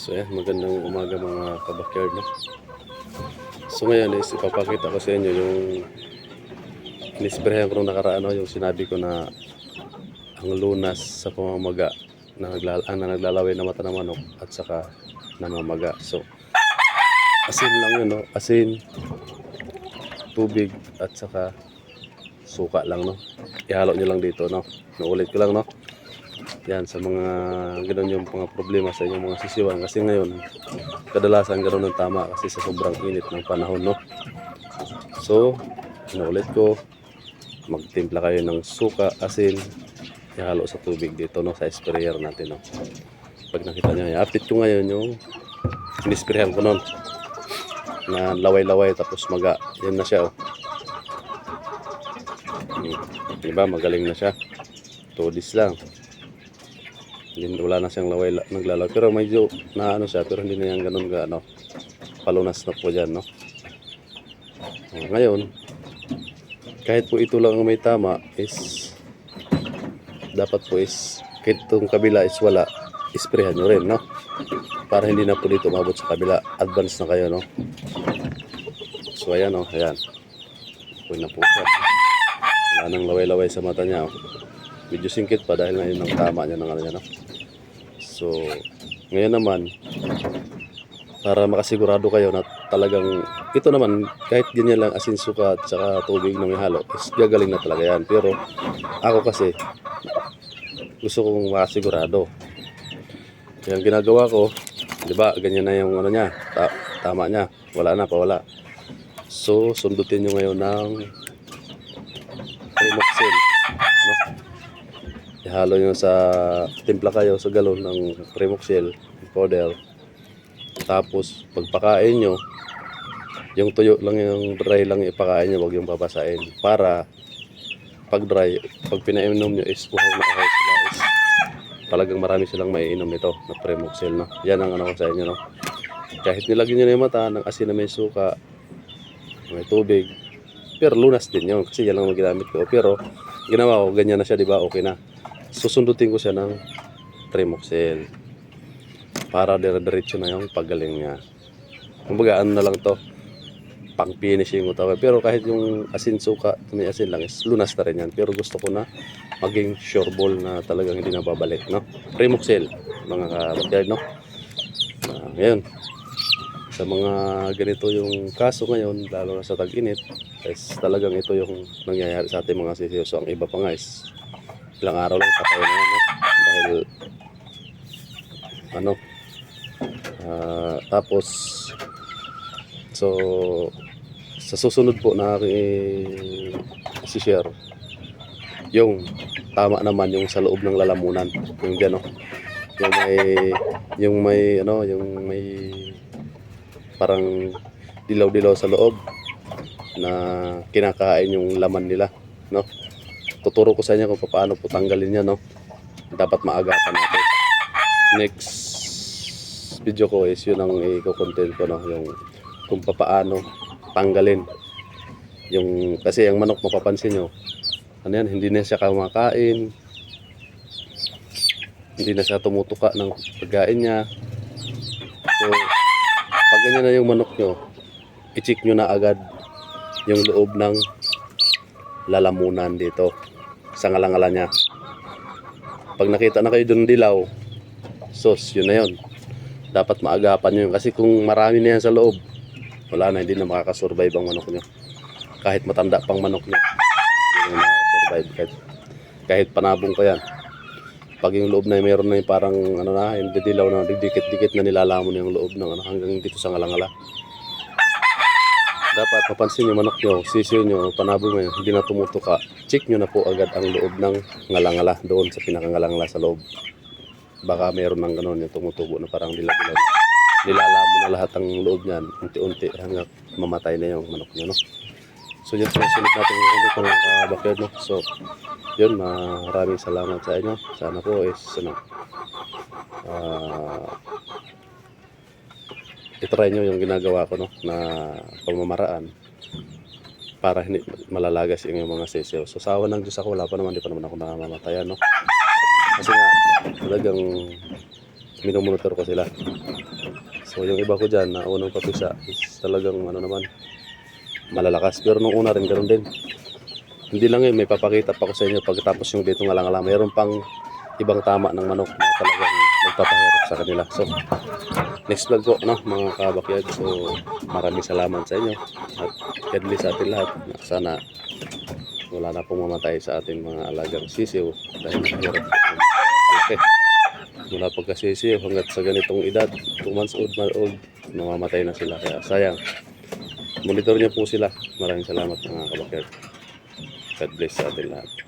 So yan, magandang umaga mga kabakyard no. So ngayon is ipapakita ko sa inyo yung inisprehan ko nung nakaraan no, yung sinabi ko na ang lunas sa pamamaga na, naglala, ah, na naglalaway na mata ng manok at saka namamaga. So asin lang yun no, asin, tubig at saka suka lang no. Ihalo nyo lang dito no. Naulit ko lang no. Yan, sa mga gano'n yung mga problema sa inyong mga sisiwan. Kasi ngayon, kadalasan gano'n ang tama kasi sa sobrang init ng panahon, no? So, inuulit ko, magtimpla kayo ng suka, asin, ihalo sa tubig dito, no? Sa sprayer natin, no? Pag nakita nyo, i-update ko ngayon yung inisprayan ko nun na laway-laway tapos maga. Yan na siya, oh. Hmm. Diba, magaling na siya. Tudis lang. Hindi wala na siyang laway naglalaw. Pero medyo na ano siya, pero hindi na yan ganun ga ano. Palunas na po dyan, no? Oh, ngayon, kahit po ito lang ang may tama is dapat po is kahit itong kabila is wala, isprehan nyo rin, no? Para hindi na po dito umabot sa kabila. Advance na kayo, no? So, ayan, oh, ayan. Uy na po siya. Wala nang laway-laway sa mata niya, oh medyo singkit pa dahil ngayon ang tama niya ng ano niya no? So ngayon naman para makasigurado kayo na talagang ito naman kahit ganyan lang asin suka at saka tubig na may halo is gagaling na talaga yan. Pero ako kasi gusto kong makasigurado. Kaya ang ginagawa ko di ba ganyan na yung ano niya ta- tama niya wala na pa wala so sundutin nyo ngayon ng Primoxil no? Ihalo nyo sa timpla kayo sa galon ng Primoxil powder. Tapos pagpakain nyo yung tuyo lang yung dry lang ipakain nyo wag yung babasain. Para pag dry pag pinainom nyo is uhaw na is talagang marami silang maiinom nito na Primoxil no? Yan ang ano ko sa inyo no? Kahit nilagyan nyo na yung mata ng asin na may suka may tubig pero lunas din yun kasi yan lang ang ko. Pero ginawa ko ganyan na siya di ba? Okay na susundutin ko siya ng Primoxil para dire-diretso na yung paggaling niya. Kumbaga ano na lang to pang finishing ko tawag. Pero kahit yung asin suka, may asin lang is lunas na rin yan. Pero gusto ko na maging sure ball na talagang hindi na babalik, no? Primoxil, mga kabatyard, no? Ah, ngayon, sa mga ganito yung kaso ngayon, lalo na sa tag-init, is talagang ito yung nangyayari sa ating mga sisiyo. So, ang iba pa nga is ilang araw lang patay na yan, no? Dahil, ano, ah, tapos, so, sa susunod po na aking i-share, yung tama naman yung sa loob ng lalamunan, yung dyan, no? Yung may, yung may, ano, yung may parang dilaw-dilaw sa loob na kinakain yung laman nila, no? Tuturo ko sa inyo kung paano po tanggalin yan, no? Dapat maagapan natin. Next video ko is yun ang i-content ko, no? Yung kung paano tanggalin. Yung, kasi ang manok mapapansin nyo, ano yan, hindi na siya kumakain, hindi na siya tumutuka ng pagkain niya. So, pag ganyan na yung manok nyo, i-check nyo na agad yung loob ng lalamunan dito sa ngalangala niya. Pag nakita na kayo doon dilaw, sos, yun na yun. Dapat maagapan nyo yun. Kasi kung marami na yan sa loob, wala na, hindi na makakasurvive ang manok nyo. Kahit matanda pang manok nyo, hindi na makakasurvive. Kahit, kahit panabong pa yan. Pag yung loob na meron na yung parang ano na, yung didilaw na, dikit-dikit na nilalamon yung loob ng ano, hanggang dito sa ngalangala. Dapat mapansin yung manok nyo, sisiyo nyo, panabong nyo, hindi na tumutuka. Check nyo na po agad ang loob ng ngalangala doon sa pinakangalangala sa loob. Baka meron ng ganun yung tumutubo na parang dilaw-dilaw. Nilalamo na lahat ang loob niyan, unti-unti hanggang mamatay na yung manok nyo, no? So yun, susunod natin yung ano kung backyard, no? So, yun, maraming salamat sa inyo. Sana po is, ano, ah, itry nyo yung ginagawa ko, no, na pamamaraan para hindi malalagas yung mga sisiyo. So, sawa ng Diyos ako, wala pa naman, di pa naman ako namamatayan, no? Kasi nga, talagang minomonitor ko sila. So yung iba ko dyan na unang papisa is talagang ano naman malalakas. Pero nung una rin ganun din. Hindi lang yun, may papakita pa ko sa inyo pagkatapos yung dito nga lang alam. Mayroon pang ibang tama ng manok na talagang magpapahirap sa kanila. So, next vlog po, no, mga kabakyard. So, maraming salamat sa inyo. At God bless sa atin lahat. Sana wala na pong mamatay sa ating mga alagang sisiw dahil mahirap malaki. Mula pagkasisiw hanggat sa ganitong edad, 2 months old, month old, mamamatay na sila. Kaya sayang. Monitor niyo po sila. Maraming salamat mga kabakyard. God bless sa atin lahat.